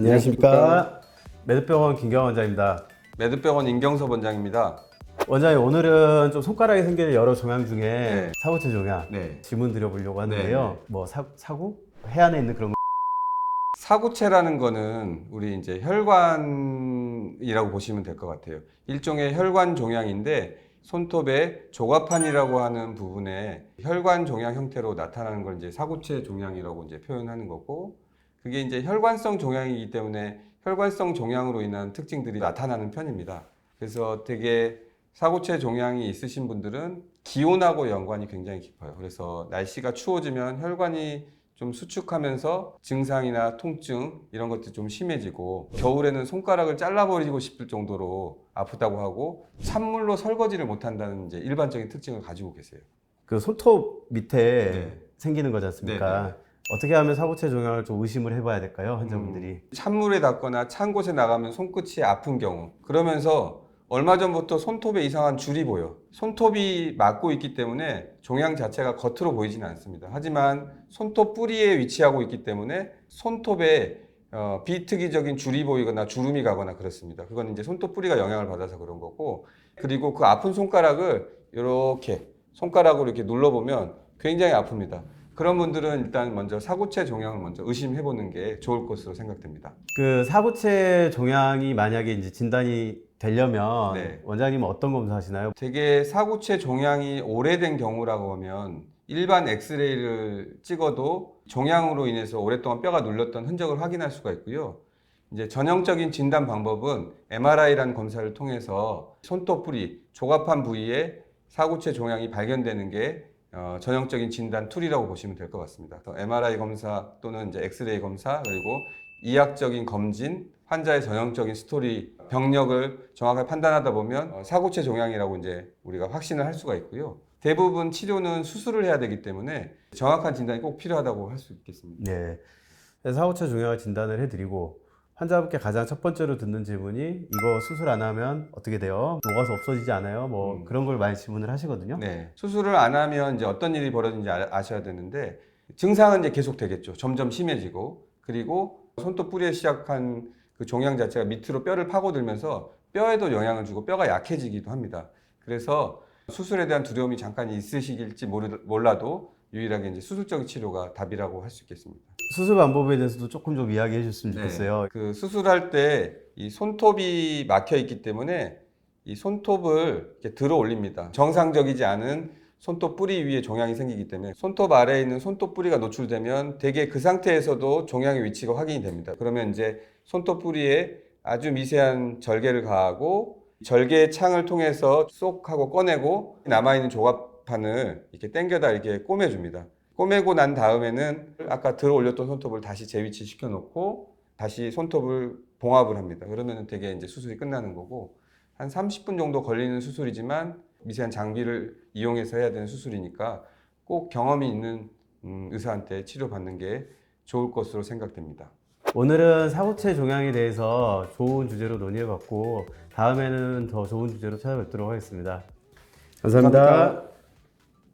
안녕하십니까. 매듭병원 김경원 원장입니다. 매듭병원 임경섭 원장입니다. 원장님 오늘은 좀 손가락에 생기는 여러 종양 중에 네. 사고체 종양 네. 질문 드려보려고 하는데요. 네, 네. 뭐 사, 사고? 해안에 있는 그런 거. 사구체라는 거는 우리 이제 혈관이라고 보시면 될 것 같아요. 일종의 혈관 종양인데 손톱의 조갑판이라고 하는 부분에 혈관 종양 형태로 나타나는 걸 이제 사구체 종양이라고 이제 표현하는 거고 그게 이제 혈관성 종양이기 때문에 혈관성 종양으로 인한 특징들이 나타나는 편입니다. 그래서 되게 사구체 종양이 있으신 분들은 기온하고 연관이 굉장히 깊어요. 그래서 날씨가 추워지면 혈관이 좀 수축하면서 증상이나 통증 이런 것들이 좀 심해지고 겨울에는 손가락을 잘라버리고 싶을 정도로 아프다고 하고 찬물로 설거지를 못한다는 이제 일반적인 특징을 가지고 계세요. 그 손톱 밑에 네. 생기는 거지 않습니까? 네, 네. 어떻게 하면 사고체 종양을 좀 의심을 해봐야 될까요, 환자분들이? 찬물에 닿거나 찬 곳에 나가면 손끝이 아픈 경우. 그러면서 얼마 전부터 손톱에 이상한 줄이 보여. 손톱이 막고 있기 때문에 종양 자체가 겉으로 보이지는 않습니다. 하지만 손톱 뿌리에 위치하고 있기 때문에 손톱에 어, 비특이적인 줄이 보이거나 주름이 가거나 그렇습니다. 그건 이제 손톱 뿌리가 영향을 받아서 그런 거고. 그리고 그 아픈 손가락을 이렇게 손가락으로 이렇게 눌러보면 굉장히 아픕니다 그런 분들은 일단 먼저 사고체 종양을 먼저 의심해 보는 게 좋을 것으로 생각됩니다. 그 사고체 종양이 만약에 이제 진단이 되려면 네. 원장님은 어떤 검사 하시나요? 되게 사구체 종양이 오래된 경우라고 하면 일반 엑스레이를 찍어도 종양으로 인해서 오랫동안 뼈가 눌렸던 흔적을 확인할 수가 있고요. 이제 전형적인 진단 방법은 MRI라는 검사를 통해서 손톱 뿌리, 조갑한 부위에 사구체 종양이 발견되는 게 어, 전형적인 진단 툴이라고 보시면 될 것 같습니다. MRI 검사 또는 이제 엑스레이 검사 그리고 이학적인 검진, 환자의 전형적인 스토리, 병력을 정확하게 판단하다 보면 어, 사구체 종양이라고 이제 우리가 확신을 할 수가 있고요. 대부분 치료는 수술을 해야 되기 때문에 정확한 진단이 꼭 필요하다고 할 수 있겠습니다. 네. 사고체 종양을 진단을 해드리고 환자분께 가장 첫 번째로 듣는 질문이 이거 수술 안 하면 어떻게 돼요? 녹아서 없어지지 않아요? 뭐 음. 그런 걸 많이 질문을 하시거든요. 네. 수술을 안 하면 이제 어떤 일이 벌어지는지 아- 아셔야 되는데 증상은 이제 계속 되겠죠. 점점 심해지고 그리고 손톱 뿌리에 시작한 그 종양 자체가 밑으로 뼈를 파고들면서 뼈에도 영향을 주고 뼈가 약해지기도 합니다. 그래서 수술에 대한 두려움이 잠깐 있으시길지 몰라도 유일하게 이제 수술적인 치료가 답이라고 할 수 있겠습니다. 수술 방법에 대해서도 조금 좀 이야기해 주셨으면 좋겠어요. 그 수술할 때 이 손톱이 막혀 있기 때문에 이 손톱을 이렇게 들어 올립니다. 정상적이지 않은 손톱 뿌리 위에 종양이 생기기 때문에 손톱 아래에 있는 손톱 뿌리가 노출되면 대개 그 상태에서도 종양의 위치가 확인이 됩니다. 그러면 이제 손톱 뿌리에 아주 미세한 절개를 가하고 절개 창을 통해서 쏙 하고 꺼내고 남아있는 조각 판을 이렇게 당겨다 이렇게 꼬매줍니다. 꼬매고 난 다음에는 아까 들어 올렸던 손톱을 다시 재위치 시켜놓고 다시 손톱을 봉합을 합니다. 그러면 되게 이제 수술이 끝나는 거고 한 30분 정도 걸리는 수술이지만 미세한 장비를 이용해서 해야 되는 수술이니까 꼭 경험이 있는 음, 의사한테 치료받는 게 좋을 것으로 생각됩니다. 오늘은 사고체 종양에 대해서 좋은 주제로 논의해봤고 다음에는 더 좋은 주제로 찾아뵙도록 하겠습니다 감사합니다. 감사합니다.